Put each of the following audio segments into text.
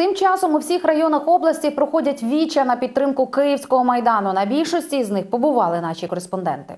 Тим часом у всіх районах області проходять віча на підтримку Київського майдану. На більшості з них побували наші кореспонденти.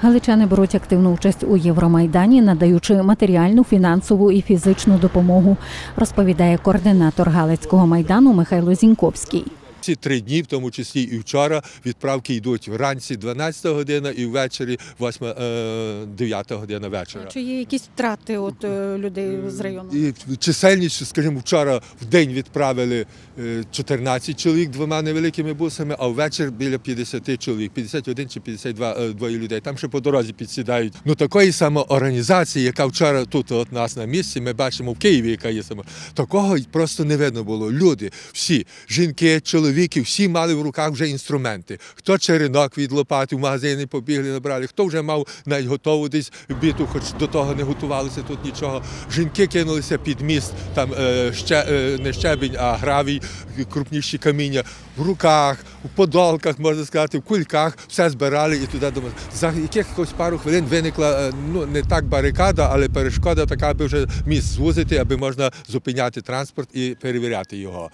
Галичани беруть активну участь у Євромайдані, надаючи матеріальну, фінансову і фізичну допомогу, розповідає координатор Галицького майдану Михайло Зіньковський. Ці три дні, в тому числі і вчора, відправки йдуть вранці 12 година і ввечері 8, е, 9 година вечора. Чи є якісь втрати от е, людей з району? І чисельність, скажімо, вчора в день відправили е, 14 чоловік двома невеликими бусами, а ввечері біля 50 чоловік, 51 чи 52 е, двоє людей. Там ще по дорозі підсідають. Ну такої саме організації, яка вчора тут от нас на місці, ми бачимо в Києві, яка є саме. Такого просто не видно було. Люди, всі, жінки, чоловіки, всі мали в руках вже інструменти. Хто черенок від лопати в магазини побігли, набрали, хто вже мав навіть готову десь біту, хоч до того не готувалися тут нічого. Жінки кинулися під міст, там е, ще, е, не щебінь, а гравій, крупніші каміння. В руках, в подолках, можна сказати, в кульках, все збирали і туди думали. За якихось пару хвилин виникла е, ну не так барикада, але перешкода така, аби вже міст звузити, аби можна зупиняти транспорт і перевіряти його.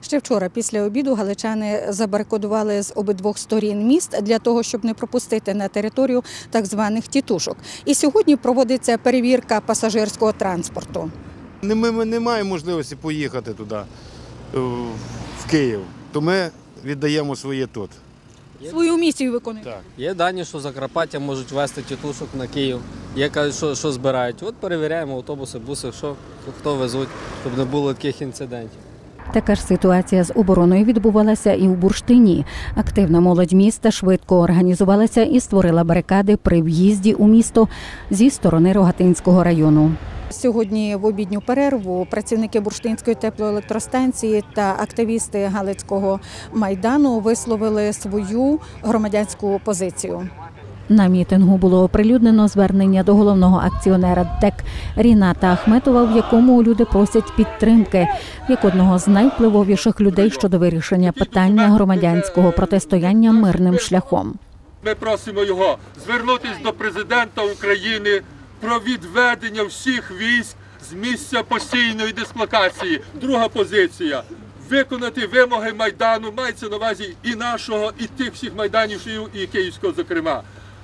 Ще вчора, після обіду, галичани забарикадували з обидвох сторін міст для того, щоб не пропустити на територію так званих тітушок. І сьогодні проводиться перевірка пасажирського транспорту. Ми, не маємо можливості поїхати туди, е, в Київ, то ми віддаємо своє тут. Свою місію виконують. Так. Є дані, що Закарпаття можуть вести тітушок на Київ. Є кажуть, що, що збирають. От перевіряємо автобуси, буси, що хто везуть, щоб не було таких інцидентів. Така ж ситуація з обороною відбувалася і у Бурштині. Активна молодь міста швидко організувалася і створила барикади при в'їзді у місто зі сторони Рогатинського району. Сьогодні в обідню перерву працівники Бурштинської теплоелектростанції та активісти Галицького майдану висловили свою громадянську позицію. На мітингу було оприлюднено звернення до головного акціонера ДТЕК Ріната Ахметова, в якому люди просять підтримки як одного з найвпливовіших людей щодо вирішення питання громадянського протистояння мирним шляхом. Ми просимо його звернутися до президента України про відведення всіх військ з місця постійної дислокації. Друга позиція. Виконати вимоги майдану, мається на увазі і нашого, і тих всіх майданів, і київського, зокрема.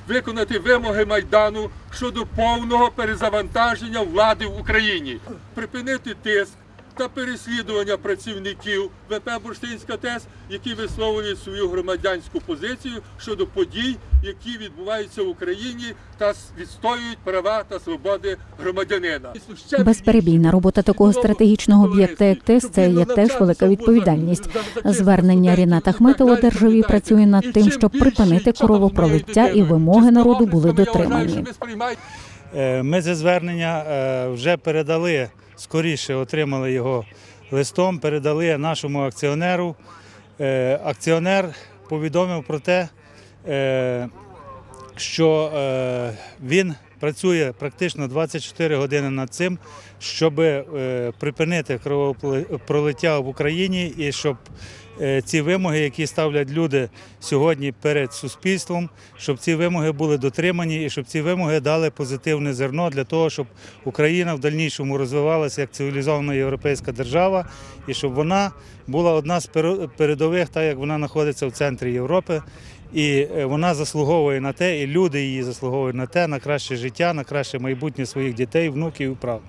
Виконати вимоги майдану щодо повного перезавантаження влади в Україні, припинити тиск та переслідування працівників ВП Бурштинська ТЕС, які висловлюють свою громадянську позицію щодо подій, які відбуваються в Україні та відстоюють права та свободи громадянина. Безперебійна робота такого стратегічного об'єкта, як ТЕС, це є теж велика відповідальність. Звернення Ріната Ахметова державі працює над тим, щоб припинити кровопролиття і вимоги народу були дотримані. Е, Ми це звернення е, вже передали, скоріше отримали його листом, передали нашому акціонеру. Е, Акціонер повідомив про те, е, що е, він працює практично 24 години над цим, щоб е, припинити кровопролиття в Україні і щоб е, ці вимоги, які ставлять люди сьогодні перед суспільством, щоб ці вимоги були дотримані і щоб ці вимоги дали позитивне зерно для того, щоб Україна в дальнішому розвивалася як цивілізована європейська держава, і щоб вона була одна з передових, так як вона знаходиться в центрі Європи. І е, вона заслуговує на те, і люди її заслуговують на те, на краще життя, на краще майбутнє своїх дітей, внуків і прав.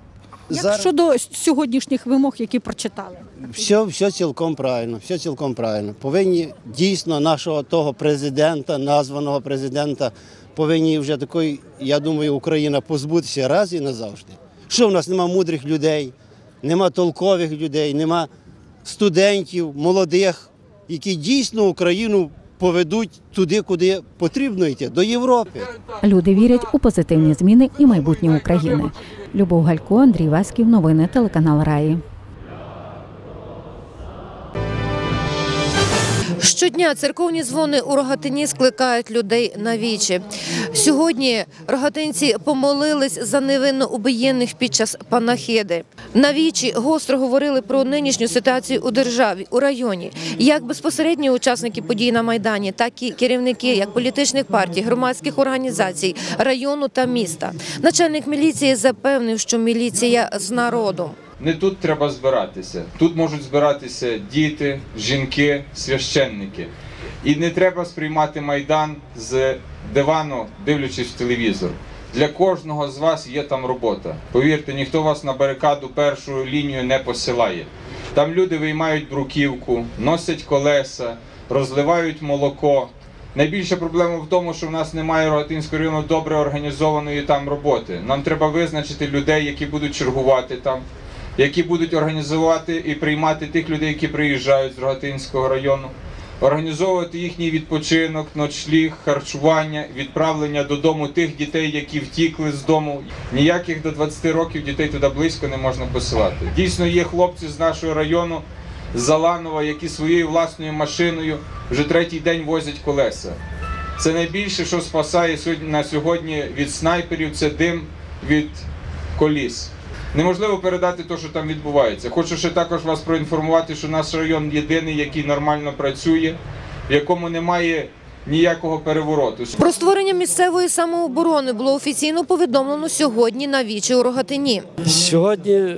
Як щодо сьогоднішніх вимог, які прочитали? Все, все цілком правильно, все цілком правильно. Повинні дійсно нашого того президента, названого президента, повинні вже такої, я думаю, Україна позбутися раз і назавжди. Що в нас нема мудрих людей, нема толкових людей, нема студентів, молодих, які дійсно Україну поведуть туди, куди потрібно йти, до Європи. Люди вірять у позитивні зміни і майбутнє України. Любов Галько, Андрій Васьків, новини телеканал Раї. Щодня церковні дзвони у Рогатині скликають людей на вічі. Сьогодні рогатинці помолились за невинно убиєнних під час панахиди. На вічі гостро говорили про нинішню ситуацію у державі, у районі. Як безпосередні учасники подій на Майдані, так і керівники як політичних партій, громадських організацій, району та міста. Начальник міліції запевнив, що міліція з народом. Не тут треба збиратися. Тут можуть збиратися діти, жінки, священники. І не треба сприймати майдан з дивану, дивлячись в телевізор. Для кожного з вас є там робота. Повірте, ніхто вас на барикаду першу лінію не посилає. Там люди виймають бруківку, носять колеса, розливають молоко. Найбільша проблема в тому, що в нас немає Рогатинського району добре організованої там роботи. Нам треба визначити людей, які будуть чергувати там, які будуть організувати і приймати тих людей, які приїжджають з Рогатинського району, організовувати їхній відпочинок, ночліг, харчування, відправлення додому тих дітей, які втікли з дому. Ніяких до 20 років дітей туди близько не можна посилати. Дійсно, є хлопці з нашого району. з Заланова, які своєю власною машиною вже третій день возять колеса. Це найбільше, що спасає на сьогодні від снайперів, це дим від коліс. Неможливо передати те, що там відбувається. Хочу ще також вас проінформувати, що наш район єдиний, який нормально працює, в якому немає ніякого перевороту. Про створення місцевої самооборони було офіційно повідомлено сьогодні на вічі у Рогатині. Сьогодні е,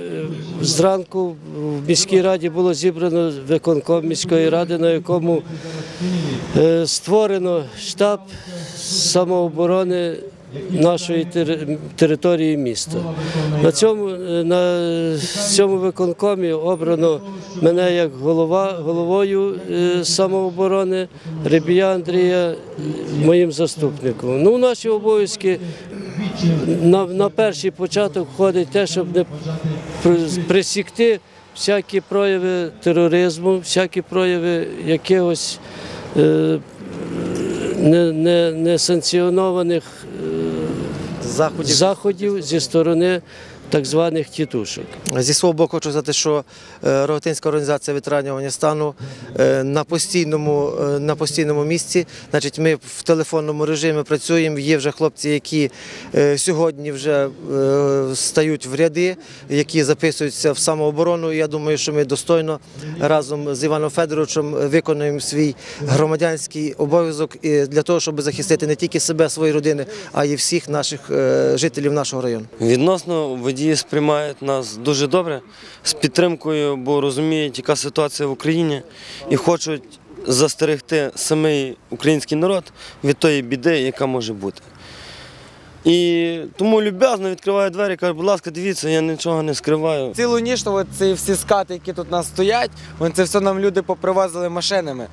зранку в міській раді було зібрано виконком міської ради, на якому е, створено штаб самооборони нашої території міста. На цьому, е, на цьому виконкомі обрано мене як голова, головою е, самооборони, Рибія Андрія е, моїм заступником. Ну, наші обов'язки на, перший початок входить те, щоб не присікти всякі прояви тероризму, всякі прояви якихось не, не, несанкціонованих заходів. заходів зі сторони так званих тітушок. Зі свого боку хочу сказати, що е, Рогатинська організація ветеранів Афганістану е, на постійному, е, на постійному місці. Значить, ми в телефонному режимі працюємо. Є вже хлопці, які сьогодні вже стають в ряди, які записуються в самооборону. Я думаю, що ми достойно разом з Іваном Федоровичем виконуємо свій громадянський обов'язок для того, щоб захистити не тільки себе, свої родини, а й всіх наших жителів нашого району. Відносно водії сприймають нас дуже добре з підтримкою, бо розуміють, яка ситуація в Україні, і хочуть застерегти самий український народ від тої біди, яка може бути. І тому люб'язно відкриваю двері, кажу, будь ласка, дивіться, я нічого не скриваю. Цілу ніч от ці всі скати, які тут нас стоять, вони це все нам люди попривозили машинами.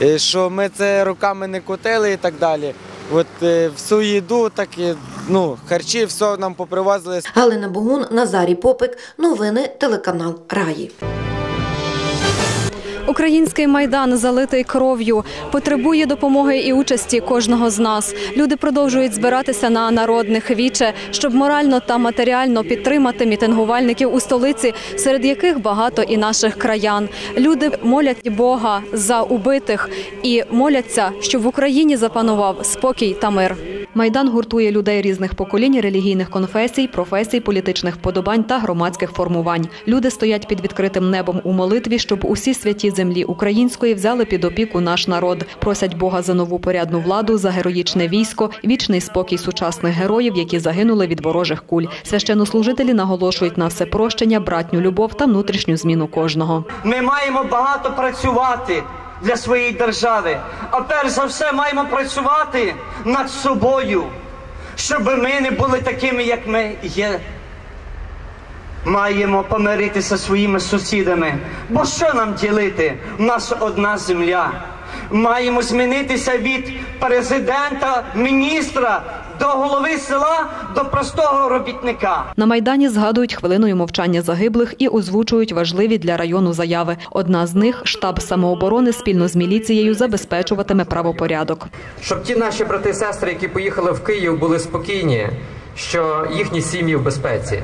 І що ми це руками не котили і так далі. От е, всю їду, так і ну, харчі, все нам попривозили. Галина Богун, Назарій Попик. Новини телеканал Раї. Український майдан залитий кров'ю потребує допомоги і участі кожного з нас. Люди продовжують збиратися на народних віче, щоб морально та матеріально підтримати мітингувальників у столиці, серед яких багато і наших краян. Люди молять Бога за убитих і моляться, щоб в Україні запанував спокій та мир. Майдан гуртує людей різних поколінь, релігійних конфесій, професій, політичних вподобань та громадських формувань. Люди стоять під відкритим небом у молитві, щоб усі святі землі української взяли під опіку наш народ. Просять Бога за нову порядну владу, за героїчне військо, вічний спокій сучасних героїв, які загинули від ворожих куль. Священнослужителі наголошують на всепрощення, братню любов та внутрішню зміну кожного. Ми маємо багато працювати для своєї держави, а перш за все маємо працювати над собою, щоб ми не були такими, як ми є. Маємо помиритися своїми сусідами. Бо що нам ділити? У нас одна земля. Маємо змінитися від президента, міністра до голови села, до простого робітника. На майдані згадують хвилиною мовчання загиблих і озвучують важливі для району заяви. Одна з них штаб самооборони спільно з міліцією забезпечуватиме правопорядок. Щоб ті наші брати і сестри, які поїхали в Київ, були спокійні, що їхні сім'ї в безпеці.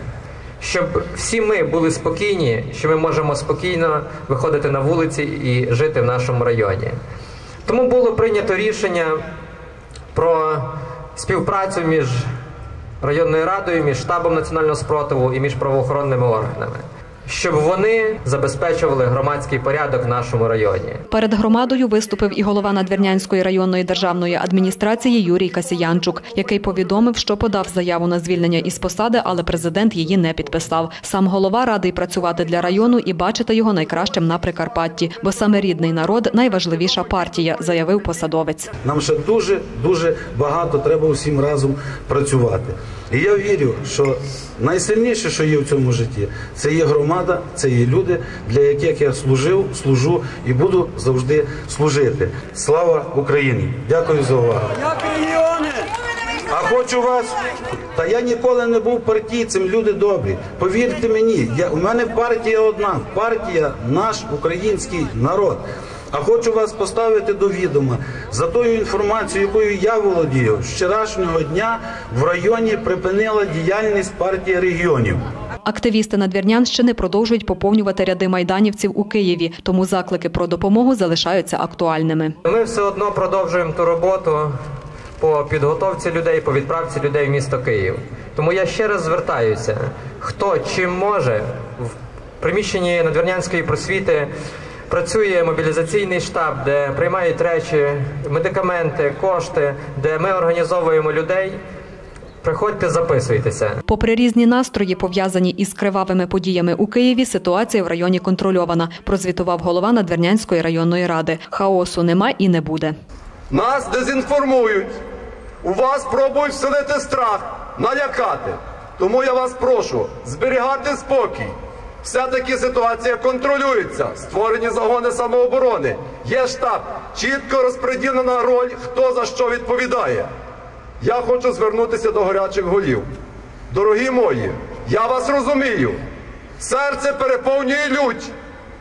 Щоб всі ми були спокійні, що ми можемо спокійно виходити на вулиці і жити в нашому районі. Тому було прийнято рішення про співпрацю між районною радою, між штабом національного спротиву і між правоохоронними органами. Щоб вони забезпечували громадський порядок в нашому районі. Перед громадою виступив і голова Надвірнянської районної державної адміністрації Юрій Касіянчук, який повідомив, що подав заяву на звільнення із посади, але президент її не підписав. Сам голова радий працювати для району і бачити його найкращим на Прикарпатті, бо саме рідний народ найважливіша партія, заявив посадовець. Нам ще дуже дуже багато треба усім разом працювати. І я вірю, що найсильніше, що є в цьому житті, це є громада, це є люди, для яких я служив, служу і буду завжди служити. Слава Україні! Дякую за увагу. А хочу вас, та я ніколи не був партійцем, люди добрі. Повірте мені, я, у мене партія одна, партія наш український народ. А хочу вас поставити до відома за тою інформацією, якою я володію. З вчорашнього дня в районі припинила діяльність партії регіонів. Активісти Надвірнянщини продовжують поповнювати ряди майданівців у Києві, тому заклики про допомогу залишаються актуальними. Ми все одно продовжуємо ту роботу по підготовці людей, по відправці людей в місто Київ. Тому я ще раз звертаюся, хто чим може в приміщенні Надвірнянської просвіти. Працює мобілізаційний штаб, де приймають речі, медикаменти, кошти, де ми організовуємо людей. Приходьте, записуйтеся. Попри різні настрої, пов'язані із кривавими подіями у Києві, ситуація в районі контрольована. Прозвітував голова Надвірнянської районної ради. Хаосу нема і не буде. Нас дезінформують. У вас пробують вселити страх, налякати. Тому я вас прошу зберігати спокій. Все-таки ситуація контролюється. Створені загони самооборони. Є штаб, чітко розподілена роль, хто за що відповідає. Я хочу звернутися до гарячих голів. Дорогі мої, я вас розумію. Серце переповнює лють,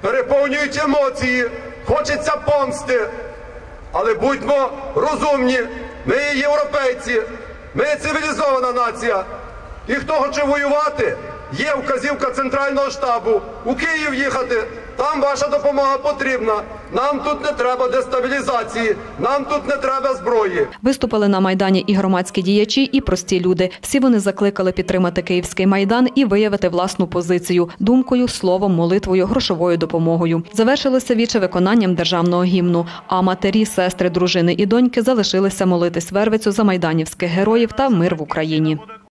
переповнюють емоції, хочеться помсти. Але будьмо розумні, ми європейці, ми цивілізована нація. І хто хоче воювати, є вказівка центрального штабу у Київ їхати. Там ваша допомога потрібна. Нам тут не треба дестабілізації, нам тут не треба зброї. Виступили на майдані і громадські діячі, і прості люди. Всі вони закликали підтримати київський майдан і виявити власну позицію думкою, словом, молитвою, грошовою допомогою. Завершилося віче виконанням державного гімну. А матері, сестри, дружини і доньки залишилися молитись вервицю за майданівських героїв та мир в Україні.